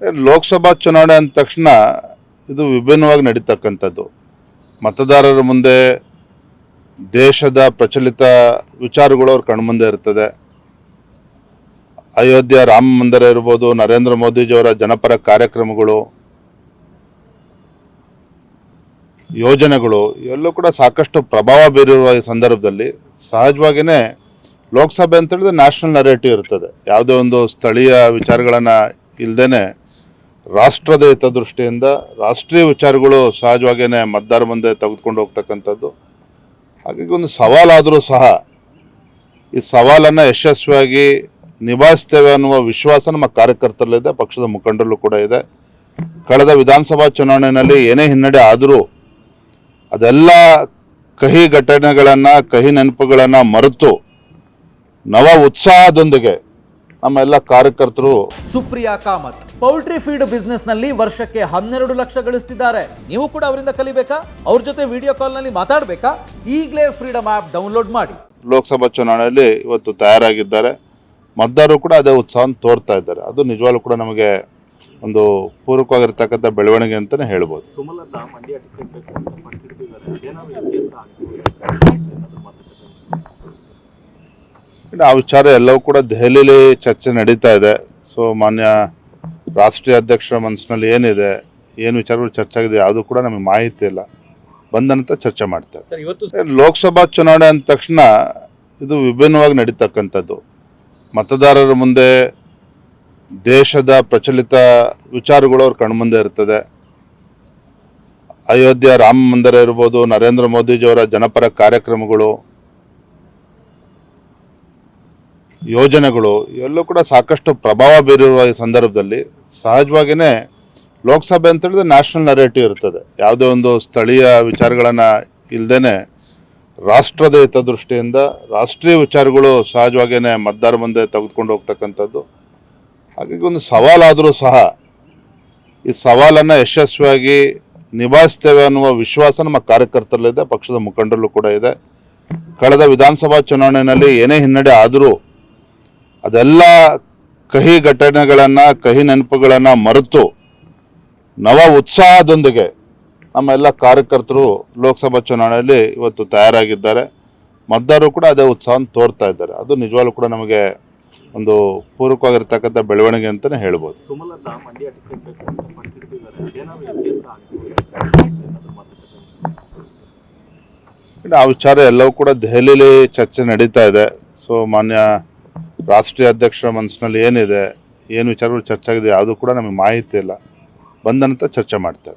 ಲೋಕಸಭಾ ಚುನಾವಣೆ ಅಂದ ತಕ್ಷಣ ಇದು ವಿಭಿನ್ನವಾಗಿ ನಡೀತಕ್ಕಂಥದ್ದು. ಮತದಾರರ ಮುಂದೆ ದೇಶದ ಪ್ರಚಲಿತ ವಿಚಾರಗಳು ಅವ್ರ ಕಣ್ಮುಂದೆ ಇರ್ತದೆ. ಅಯೋಧ್ಯ ರಾಮ ಮಂದಿರ ಇರ್ಬೋದು, ನರೇಂದ್ರ ಮೋದಿಜಿಯವರ ಜನಪರ ಕಾರ್ಯಕ್ರಮಗಳು, ಯೋಜನೆಗಳು ಇವೆಲ್ಲೂ ಕೂಡ ಸಾಕಷ್ಟು ಪ್ರಭಾವ ಬೀರಿರುವ ಸಂದರ್ಭದಲ್ಲಿ ಸಹಜವಾಗಿಯೇ ಲೋಕಸಭೆ ಅಂತ ಹೇಳಿದ್ರೆ ನ್ಯಾಷನಲ್ ನರೇಟಿವ್ ಇರ್ತದೆ. ಯಾವುದೇ ಒಂದು ಸ್ಥಳೀಯ ವಿಚಾರಗಳನ್ನು ಇಲ್ಲದೇ ರಾಷ್ಟ್ರದ ಹಿತದೃಷ್ಟಿಯಿಂದ ರಾಷ್ಟ್ರೀಯ ವಿಚಾರಗಳು ಸಹಜವಾಗಿಯೇ ಮತದಾರ ಮುಂದೆ ತೆಗೆದುಕೊಂಡು ಹೋಗ್ತಕ್ಕಂಥದ್ದು. ಹಾಗಾಗಿ ಒಂದು ಸವಾಲಾದರೂ ಸಹ ಈ ಸವಾಲನ್ನು ಯಶಸ್ವಿಯಾಗಿ ನಿಭಾಯಿಸ್ತೇವೆ ಅನ್ನುವ ವಿಶ್ವಾಸ ನಮ್ಮ ಕಾರ್ಯಕರ್ತರಲ್ಲಿದೆ, ಪಕ್ಷದ ಮುಖಂಡರಲ್ಲೂ ಕೂಡ ಇದೆ. ಕಳೆದ ವಿಧಾನಸಭಾ ಚುನಾವಣೆಯಲ್ಲಿ ಏನೇ ಹಿನ್ನಡೆ ಆದರೂ ಅದೆಲ್ಲ ಕಹಿ ಘಟನೆಗಳನ್ನು, ಕಹಿ ನೆನಪುಗಳನ್ನು ಮರೆತು ನವ ಉತ್ಸಾಹದೊಂದಿಗೆ ನಮ್ಮ ಎಲ್ಲ ಕಾರ್ಯಕರ್ತರು. ಸುಪ್ರಿಯಾ ಕಾಮತ್ ಪೌಲ್ಟ್ರಿ ಫೀಡ್ ಬಿಸ್ನೆಸ್ನಲ್ಲಿ ವರ್ಷಕ್ಕೆ ಹನ್ನೆರಡು ಲಕ್ಷ ಗಳಿಸ್ತಿದ್ದಾರೆ. ನೀವು ಕೂಡ ಅವರಿಂದ ಕಲಿಬೇಕಾ? ಅವ್ರ ಜೊತೆ ವಿಡಿಯೋ ಕಾಲ್ನಲ್ಲಿ ಮಾತಾಡಬೇಕಾ? ಈಗಲೇ ಫ್ರೀಡಮ್ ಆಪ್ ಡೌನ್ಲೋಡ್ ಮಾಡಿ. ಲೋಕಸಭಾ ಚುನಾವಣೆಯಲ್ಲಿ ಇವತ್ತು ತಯಾರಾಗಿದ್ದಾರೆ. ಮತದಾರರು ಕೂಡ ಅದೇ ಉತ್ಸಾಹ ತೋರ್ತಾ ಇದ್ದಾರೆ. ಅದು ನಿಜವಾಗ್ಲೂ ಕೂಡ ನಮಗೆ ಒಂದು ಪೂರಕವಾಗಿರ್ತಕ್ಕಂಥ ಬೆಳವಣಿಗೆ ಅಂತಲೇ ಹೇಳ್ಬೋದು. ಆ ವಿಚಾರ ಎಲ್ಲವೂ ಕೂಡ ದೆಹಲಿಯಲ್ಲಿ ಚರ್ಚೆ ನಡೀತಾ ಇದೆ. ಸೊ ಮಾನ್ಯ ರಾಷ್ಟ್ರೀಯ ಅಧ್ಯಕ್ಷರ ಮನಸ್ಸಿನಲ್ಲಿ ಏನಿದೆ ಏನು ವಿಚಾರಗಳು ಚರ್ಚೆ ಆಗಿದೆ ಯಾವುದು ಕೂಡ ನಮಗೆ ಮಾಹಿತಿ ಇಲ್ಲ. ಬಂದಂತ ಚರ್ಚೆ ಮಾಡ್ತೇವೆ. ಲೋಕಸಭಾ ಚುನಾವಣೆ ಅಂದ ತಕ್ಷಣ ಇದು ವಿಭಿನ್ನವಾಗಿ ನಡೀತಕ್ಕಂಥದ್ದು. ಮತದಾರರ ಮುಂದೆ ದೇಶದ ಪ್ರಚಲಿತ ವಿಚಾರಗಳು ಅವ್ರ ಕಣ್ಮುಂದೆ ಇರ್ತದೆ. ಅಯೋಧ್ಯೆ ರಾಮ ಮಂದಿರ ಇರ್ಬೋದು ನರೇಂದ್ರ ಮೋದಿಜಿಯವರ ಜನಪರ ಕಾರ್ಯಕ್ರಮಗಳು ಯೋಜನೆಗಳು ಇವೆಲ್ಲೂ ಕೂಡ ಸಾಕಷ್ಟು ಪ್ರಭಾವ ಬೀರಿರುವ ಸಂದರ್ಭದಲ್ಲಿ ಸಹಜವಾಗಿಯೇ ಲೋಕಸಭೆ ಅಂತ ಹೇಳಿದ್ರೆ ನ್ಯಾಷನಲ್ ನರೇಟಿವ್ ಇರ್ತದೆ. ಯಾವುದೇ ಒಂದು ಸ್ಥಳೀಯ ವಿಚಾರಗಳನ್ನು ಇಲ್ಲದೇ ರಾಷ್ಟ್ರದ ಹಿತದೃಷ್ಟಿಯಿಂದ ರಾಷ್ಟ್ರೀಯ ವಿಚಾರಗಳು ಸಹಜವಾಗಿಯೇ ಮತದಾರ ಮುಂದೆ ತೆಗೆದುಕೊಂಡು ಹೋಗ್ತಕ್ಕಂಥದ್ದು. ಹಾಗಾಗಿ ಒಂದು ಸವಾಲಾದರೂ ಸಹ ಈ ಸವಾಲನ್ನು ಯಶಸ್ವಿಯಾಗಿ ನಿಭಾಯಿಸ್ತೇವೆ ಅನ್ನುವ ವಿಶ್ವಾಸ ನಮ್ಮ ಕಾರ್ಯಕರ್ತರಲ್ಲಿದೆ, ಪಕ್ಷದ ಮುಖಂಡರಲ್ಲೂ ಕೂಡ ಇದೆ. ಕಳೆದ ವಿಧಾನಸಭಾ ಚುನಾವಣೆಯಲ್ಲಿ ಏನೇ ಹಿನ್ನಡೆ ಆದರೂ ಅದೆಲ್ಲ ಕಹಿ ಘಟನೆಗಳನ್ನು ಕಹಿ ನೆನಪುಗಳನ್ನು ಮರೆತು ನವ ಉತ್ಸಾಹದೊಂದಿಗೆ ನಮ್ಮ ಎಲ್ಲ ಕಾರ್ಯಕರ್ತರು ಲೋಕಸಭಾ ಚುನಾವಣೆಯಲ್ಲಿ ಇವತ್ತು ತಯಾರಾಗಿದ್ದಾರೆ. ಮತದಾರರು ಕೂಡ ಅದೇ ಉತ್ಸಾಹ ತೋರ್ತಾ ಇದ್ದಾರೆ. ಅದು ನಿಜವಾಗ್ಲೂ ಕೂಡ ನಮಗೆ ಒಂದು ಪೂರಕವಾಗಿರ್ತಕ್ಕಂಥ ಬೆಳವಣಿಗೆ ಅಂತಲೇ ಹೇಳ್ಬೋದು. ಆ ವಿಚಾರ ಎಲ್ಲವೂ ಕೂಡ ದೆಹಲಿಯಲ್ಲಿ ಚರ್ಚೆ ನಡೀತಾ ಇದೆ. ಸೊ ಮಾನ್ಯ ರಾಷ್ಟ್ರೀಯ ಅಧ್ಯಕ್ಷರ ಮನಸ್ಸಿನಲ್ಲಿ ಏನಿದೆ, ಏನು ವಿಚಾರಗಳು ಚರ್ಚೆ ಆಗಿದೆ ಅದು ಕೂಡ ನಮಗೆ ಮಾಹಿತಿ ಇಲ್ಲ. ಬಂದ ನಂತರ ಚರ್ಚೆ ಮಾಡ್ತೇವೆ.